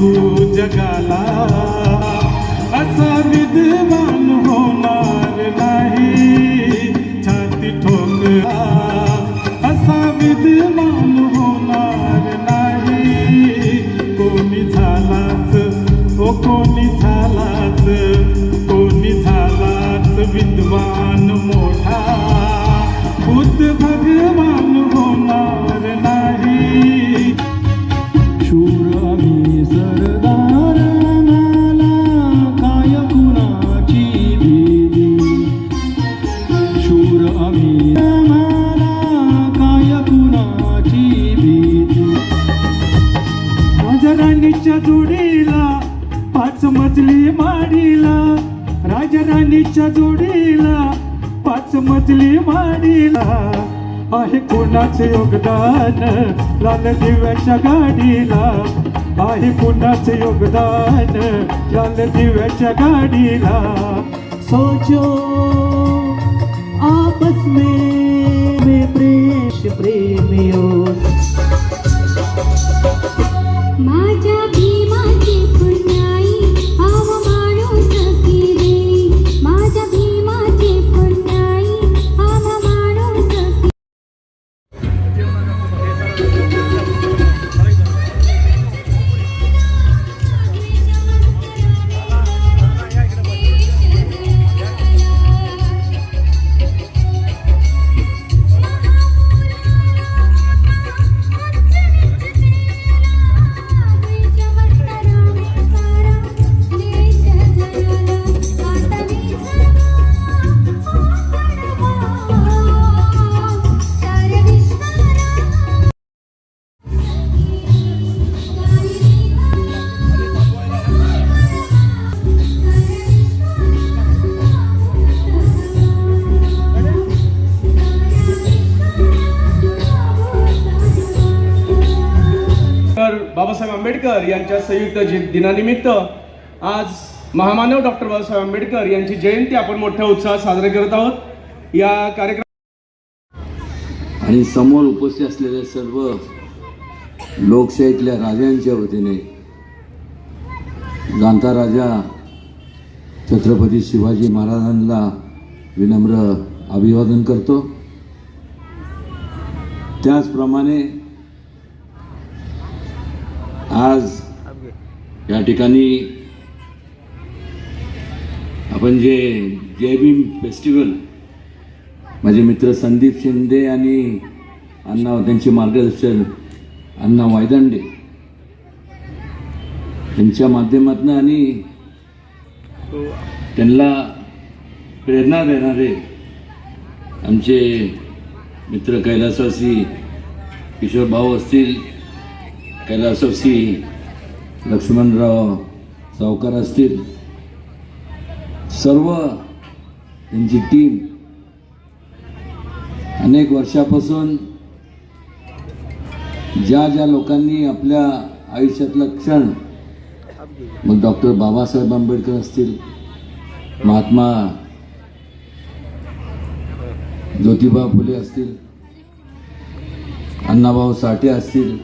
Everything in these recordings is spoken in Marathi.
Buddha Gala. पाच माडीला. आहे कोणाचे योगदान? लाल दिव्याच्या गाडीला. आहे कोणाचे योगदान? लाल दिव्याच्या गाडीला. सोचो आपस में प्रेश प्रेमियो माझ्या डॉक्टर बाबासाहेब आंबेडकर यांच्या संयुक्त दिनानिमित्त आज महामानव डॉक्टर बाबासाहेब आंबेडकर यांची जयंती आपण मोठ्या उत्साहात साजरी करत आहोत. या कार्यक्रम आणि समोर उपस्थित असलेले सर्व लोकशाहीतल्या राजांच्या वतीने जाणता राजा छत्रपती शिवाजी महाराजांना विनम्र अभिवादन करतो. त्याचप्रमाणे आज या ठिकाणी आपण जे जय भीम फेस्टिवल माझे मित्र संदीप शिंदे आणि अण्णा त्यांचे मार्गदर्शन अण्णा वायदांडे यांच्या माध्यमातून आणि त्यांना प्रेरणा देणारे आमचे मित्र कैलासवासी किशोर भाऊ असतील कैलासवासी लक्ष्मणराव सावकार असतील. सर्व त्यांची टीम अनेक वर्षापासून ज्या ज्या लोकांनी आपल्या आयुष्यातला क्षण मग डॉक्टर बाबासाहेब आंबेडकर असतील महात्मा ज्योतिबा फुले असतील अण्णाभाऊ साठे असतील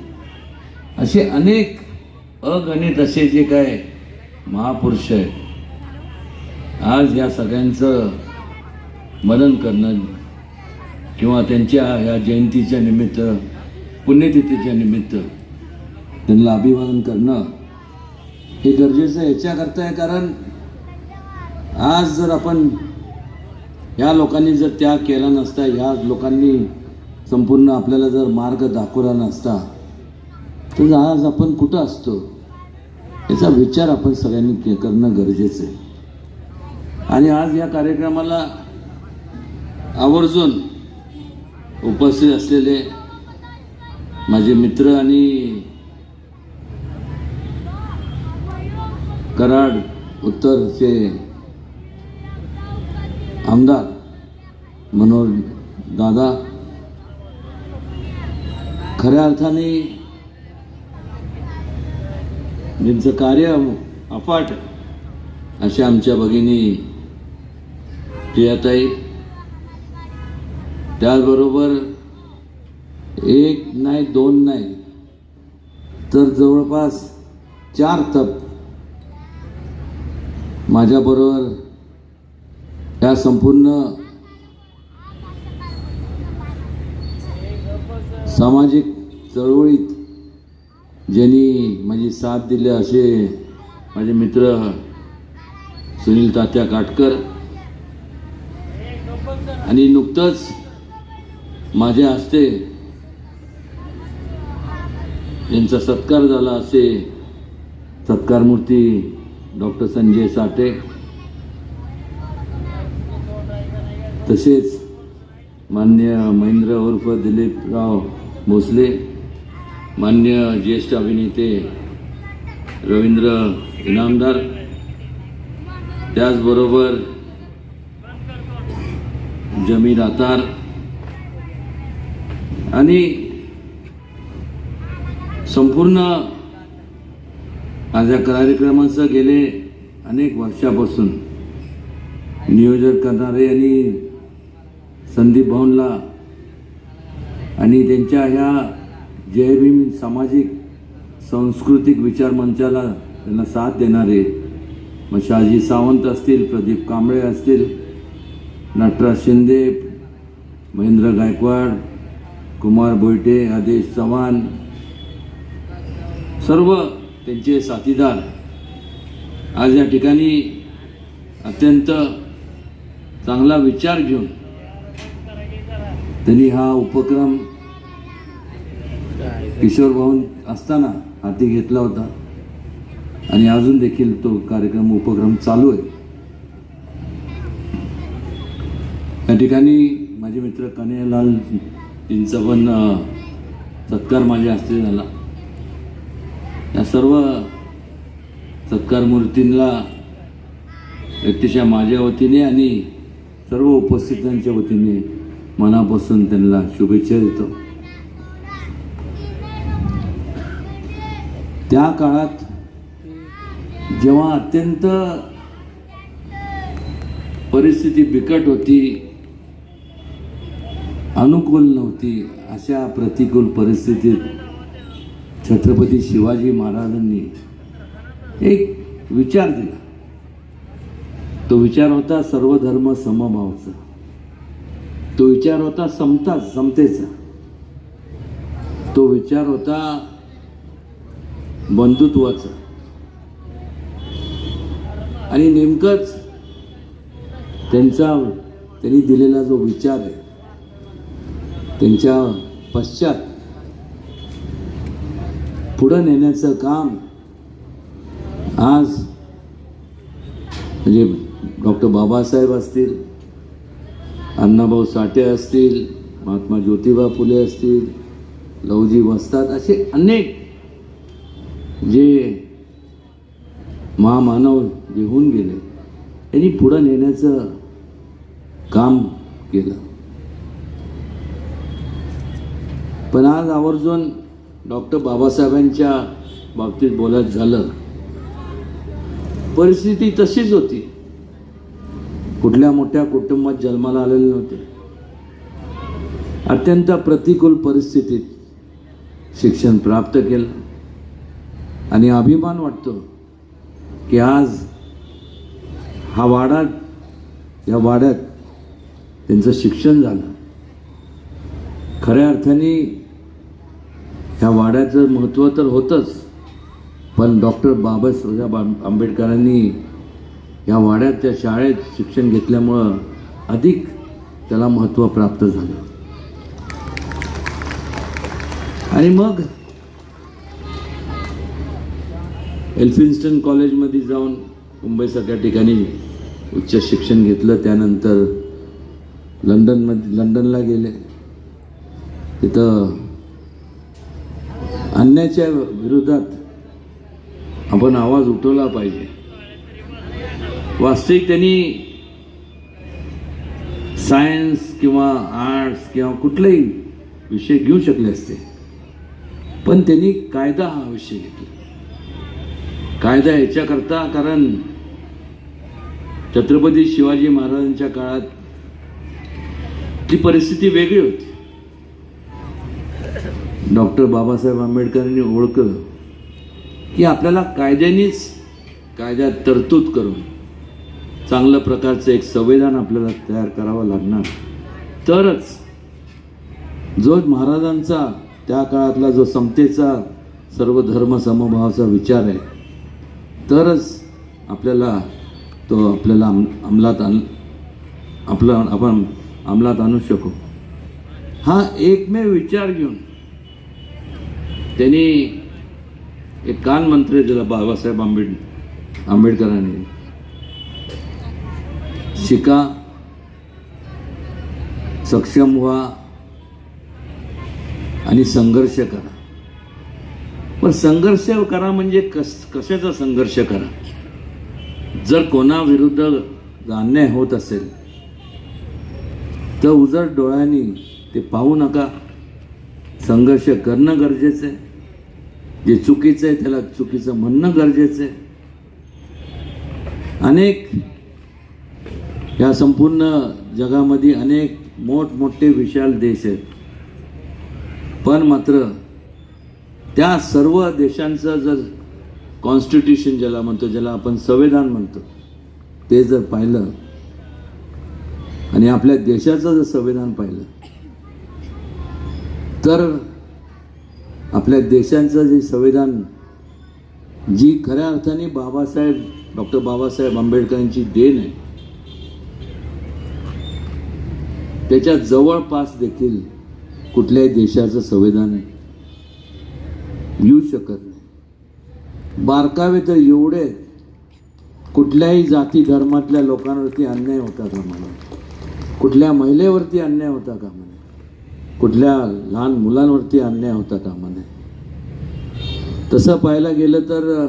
असे अनेक अगणित असे जे काय महापुरुष आहेत. आज या सगळ्यांचं मदन करणं किंवा त्यांच्या ह्या जयंतीच्या निमित्त पुण्यतिथीच्या निमित्त त्यांना अभिवादन करणं हे गरजेचं याच्याकरता आहे. कारण आज जर आपण ह्या लोकांनी जर त्याग केला नसता ह्या लोकांनी संपूर्ण आपल्याला जर मार्ग दाखवला नसता तर आज आपण कुठं असतो? याचा विचार आपण सगळ्यांनी करणं गरजेचं आहे. आणि आज या कार्यक्रमाला आवर्जून उपस्थित असलेले माझे मित्र आणि कराड उत्तरचे आमदार मनोहर दादा खऱ्या अर्थाने ज्यांचं कार्य अफाट अशा आमच्या भगिनी प्रियाताई त्याचबरोबर एक नाही दोन नाही तर जवळपास चार तप माझ्याबरोबर या संपूर्ण सामाजिक चळवळीत ज्यांनी माझी साथ दिली असे माझे मित्र सुनील तात्या काटकर. आणि नुकतंच माझ्या हस्ते यांचा सत्कार झाला असे सत्कारमूर्ती डॉक्टर संजय साठे. तसेच मान्य महेंद्र उर्फ दिलीपराव भोसले. मान्य ज्येष्ठ अभिनेते रवींद्र इनामदार त्याचबरोबर जमीन आतार आणि संपूर्ण माझ्या कार्यक्रमाचं गेले अनेक वर्षापासून नियोजन करणारे आणि संदीप भवनला आणि त्यांच्या ह्या जय भीम सामाजिक सांस्कृतिक विचार मंचाला त्यांना साथ देणारे मग शहाजी सावंत असतील प्रदीप कांबळे असतील नटराज शिंदे महेंद्र गायकवाड कुमार बोयटे आदेश चव्हाण सर्व त्यांचे साथीदार. आज या ठिकाणी अत्यंत चांगला विचार घेऊन त्यांनी हा उपक्रम किशोर भाऊन असताना हाती घेतला होता. आणि अजून देखील तो कार्यक्रम उपक्रम चालू आहे. या ठिकाणी माझे मित्र कन्हैयालाल यांचा पण सत्कार माझ्या हस्ते झाला. या सर्व सत्कार मूर्तींना व्यक्तिशः माझ्या वतीने आणि सर्व उपस्थितांच्या वतीने मनापासून त्यांना शुभेच्छा देतो. त्या काळात जेव्हा अत्यंत परिस्थिती बिकट होती अनुकूल नव्हती अशा प्रतिकूल परिस्थितीत छत्रपती शिवाजी महाराजांनी एक विचार दिला. तो विचार होता सर्वधर्म समभावचा. तो विचार होता समता समतेचा. तो विचार होता बंधुत्वाचं. आणि नेमकंच त्यांचा त्यांनी दिलेला जो विचार आहे त्यांच्या पश्चात पुढं नेण्याचं काम आज म्हणजे डॉक्टर बाबासाहेब असतील अण्णाभाऊ साठे असतील महात्मा ज्योतिबा फुले असतील लवजी वस्तात असे अनेक जे महामानव जे होऊन गेले त्यांनी पुढं नेण्याचं काम केलं. पण आज आवर्जून डॉक्टर बाबासाहेबांच्या बाबतीत बोलायचं झालं परिस्थिती तशीच होती. कुठल्या मोठ्या कुटुंबात जन्माला आलेले नव्हते. अत्यंत प्रतिकूल परिस्थितीत शिक्षण प्राप्त केलं. आणि अभिमान वाटतो की आज हा वाडा या वाड्यात त्यांचं शिक्षण झालं. खऱ्या अर्थाने ह्या वाड्याचं महत्त्व तर होतंच पण डॉक्टर बाबासाहेब आंबेडकरांनी या वाड्यात त्या शाळेत शिक्षण घेतल्यामुळं अधिक त्याला महत्त्व प्राप्त झालं. आणि मग एल्फिन्स्टन कॉलेजमध्ये जाऊन मुंबईसारख्या ठिकाणी उच्च शिक्षण घेतलं. त्यानंतर लंडनमध्ये लंडनला गेले. तिथं अन्याच्या विरोधात आपण आवाज उठवला पाहिजे. वास्तविक त्यांनी सायन्स किंवा आर्ट्स किंवा कुठलेही विषय घेऊ शकले असते. पण त्यांनी कायदा हा विषय घेतला. कायदा ह्याच्याकरता कारण छत्रपती शिवाजी महाराजांच्या काळात ती परिस्थिती वेगळी होती. डॉक्टर बाबासाहेब आंबेडकरांनी ओळखलं की आपल्याला कायद्यानेच कायद्यात तरतूद करून चांगल्या प्रकारचं एक संविधान आपल्याला तयार करावं लागणार. तरच जो महाराजांचा त्या काळातला जो समतेचा सर्व धर्म समभावाचा विचार आहे तरच आपल्याला तो आपल्याला अम अंमलात आण आपला आपण अंमलात आणू शकू. हा एकमेव विचार घेऊन त्यांनी एक कान मंत्र दिला बाबासाहेब आंबेड आंबेडकरांनी. शिका सक्षम व्हा आणि संघर्ष करा. पण संघर्ष करा म्हणजे कस कशाचा संघर्ष करा? जर कोणाविरुद्ध अन्याय होत असेल तर उजर डोळ्यांनी ते पाहू नका. संघर्ष करणं गरजेचं आहे. जे चुकीचं आहे त्याला चुकीचं म्हणणं गरजेचं आहे. अनेक या संपूर्ण जगामध्ये अनेक मोठमोठे विशाल देश आहेत. पण मात्र त्या सर्व देशांचं जर कॉन्स्टिट्यूशन ज्याला म्हणतो ज्याला आपण संविधान म्हणतो ते जर पाहिलं आणि आपल्या देशाचं जर संविधान पाहिलं तर आपल्या देशांचं जे संविधान जी खऱ्या अर्थाने बाबासाहेब डॉक्टर बाबासाहेब आंबेडकरांची देण आहे त्याच्या जवळपास देखील कुठल्याही देशाचं संविधान येऊ शकत नाही. बारकावे तर एवढे कुठल्याही जाती धर्मातल्या लोकांवरती अन्याय होता का नये कुठल्या महिलेवरती अन्याय होता कामा नये कुठल्या लहान मुलांवरती अन्याय होता कामा नये तसं पाहायला गेलं तर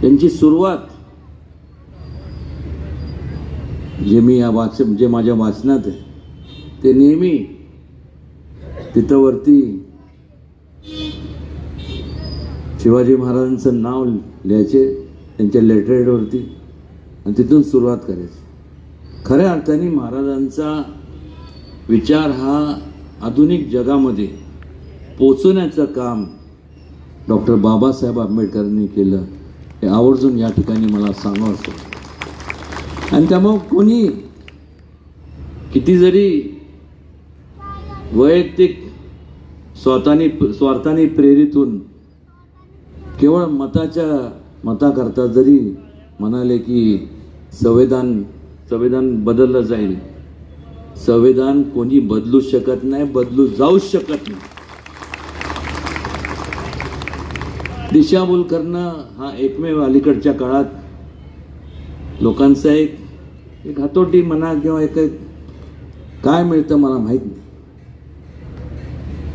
त्यांची सुरुवात जे मी या वाच जे माझ्या वाचनात आहे ते नेहमी तिथं वरती शिवाजी महाराजांचं नाव लिहायचे त्यांच्या लेटरेडवरती आणि तिथून सुरुवात करायची. खऱ्या अर्थाने महाराजांचा विचार हा आधुनिक जगामध्ये पोचवण्याचं काम डॉक्टर बाबासाहेब आंबेडकरांनी केलं हे आवर्जून या ठिकाणी मला सांगावं असं आणि त्यामुळं कोणी किती जरी वैयक्तिक स्वतःनी स्वार्थाने प्रेरित होऊन केवळ मताच्या मताकरता जरी म्हणाले की संविधान संविधान बदललं जाईल. संविधान कोणी बदलू शकत नाही बदलू जाऊच शकत नाही. दिशाभूल करणं हा एकमेव अलीकडच्या काळात लोकांचा एक एक हातोटी म्हणा किंवा एक काय मिळतं मला माहीत नाही.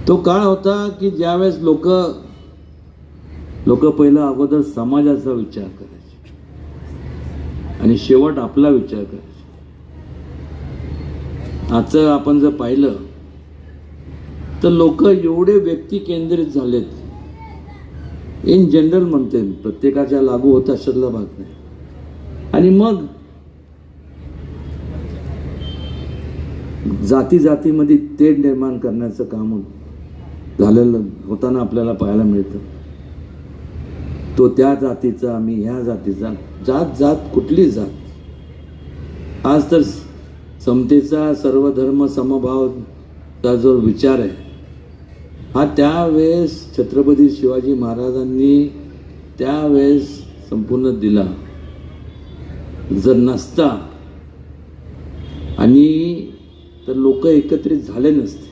तो काळ होता की ज्यावेळेस लोक लोक पहिलं अगोदर समाजाचा विचार करायचे. आणि शेवट आपला विचार करायचे. आजचं आपण जर पाहिलं तर लोक एवढे व्यक्ती केंद्रित झालेत. इन जनरल म्हणते प्रत्येकाच्या लागू होत अशातला भाग नाही. आणि मग जाती जातीमध्ये तेढ निर्माण करण्याचं काम होतं. झालेलं होताना आपल्याला पाहायला मिळतं. तो त्या जातीचा मी ह्या जातीचा जात जात कुठली जात? आज तर समतेचा सर्वधर्म समभावचा जो विचार आहे हा त्यावेळेस छत्रपती शिवाजी महाराजांनी त्यावेळेस संपूर्ण दिला. जर नसता आणि तर लोक एकत्रित झाले नसते.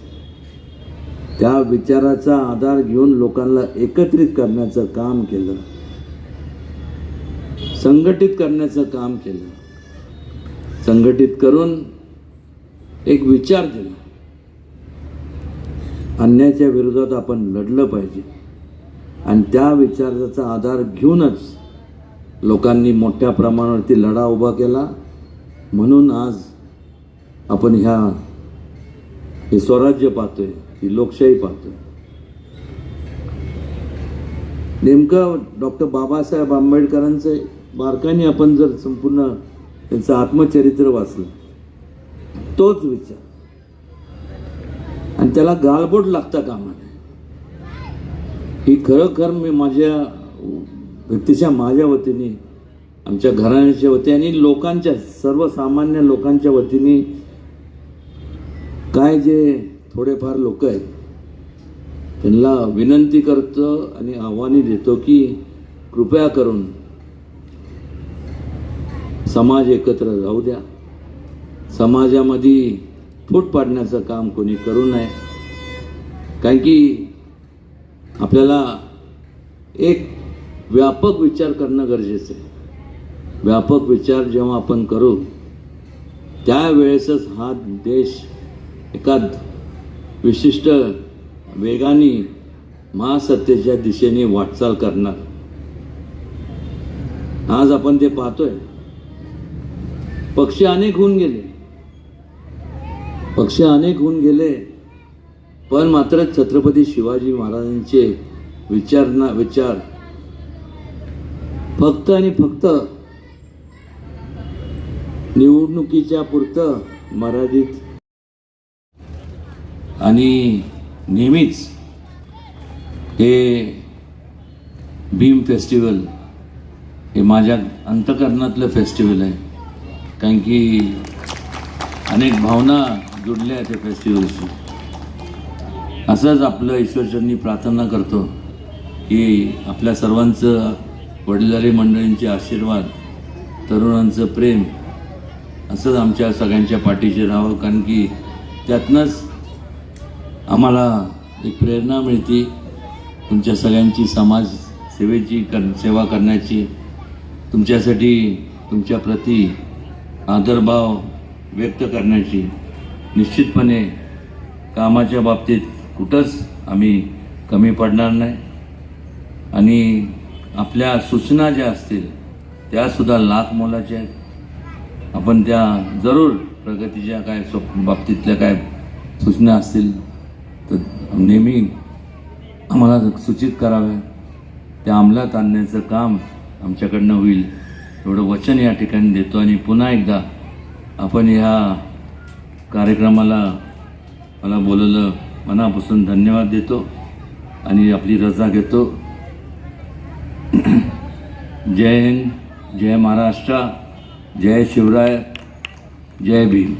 त्या विचाराचा आधार घेऊन लोकांना एकत्रित करण्याचं काम केलं. संघटित करण्याचं काम केलं. संघटित करून एक विचार दिला अन्यायाच्या विरोधात आपण लढलं पाहिजे. आणि त्या विचाराचा आधार घेऊनच लोकांनी मोठ्या प्रमाणावरती लढा उभा केला. म्हणून आज आपण ह्या हे स्वराज्य पाहतोय. ही लोकशाही पाहतोय. नेमकं डॉक्टर बाबासाहेब आंबेडकरांचे बारकाने आपण जर संपूर्ण त्यांचं आत्मचरित्र वाचलं तोच विचार. आणि त्याला गाळबोट लागता कामा नये. ही खरोखर मी माझ्या व्यक्तीच्या माझ्या वतीने आमच्या घराण्याच्या वतीने आणि लोकांच्या सर्वसामान्य लोकांच्या वतीने काय जे थोडेफार लोक आहेत. त्यांना विनंती करतो आणि आव्हाने देतो की कृपया करून समाज एकत्र राहू द्या. समाजामध्ये फूट पाडण्याचं काम कोणी करू नये. कारण की आपल्याला एक व्यापक विचार करणं गरजेचं आहे. व्यापक विचार जेव्हा आपण करू त्यावेळेसच हा देश एका विशिष्ट वेगाने महासत्तेच्या दिशेने वाटचाल करणार. आज आपण ते पाहतोय. पक्ष अनेक होऊन गेले. पक्ष अनेक होऊन गेले पण मात्र छत्रपती शिवाजी महाराजांचे विचार ना विचार फक्त आणि फक्त निवडणुकीच्या पुरतं मर्यादित आणि नेहमीच हे भीम फेस्टिवल हे माझ्या अंतकरणातलं फेस्टिवल आहे. कारण की अनेक भावना जुडल्या आहेत त्या फेस्टिवलशी. असंच आपलं ईश्वरचरणी प्रार्थना करतो की आपल्या सर्वांचं वडीलधारी मंडळींचे आशीर्वाद तरुणांचं प्रेम असंच आमच्या सगळ्यांच्या पाठीशी राहावं. कारण की त्यातनंच आम्हाला एक प्रेरणा मिळते. तुमच्या सगळ्यांची समाज सेवेची कर सेवा करण्याची. तुमच्यासाठी तुमच्या प्रती आदरभाव व्यक्त करण्याची. निश्चितपणे कामाच्या बाबतीत कुठंच आम्ही कमी पडणार नाही. आणि आपल्या सूचना ज्या असतील त्यासुद्धा लाख मोलाच्या आहेत. आपण त्या जरूर प्रगतीच्या काय स्व बाबतीतल्या काय सूचना असतील तर नेहमी आम्हाला सूचित कराव्या त्या अंमलात आणण्याचं काम आमच्याकडनं होईल. एवढं वचन या ठिकाणी देतो आणि पुन्हा एकदा आपण ह्या कार्यक्रमाला मला बोलवलं मनापासून धन्यवाद देतो आणि आपली रजा घेतो. जय हिंद जय महाराष्ट्र जय शिवराय जय भीम.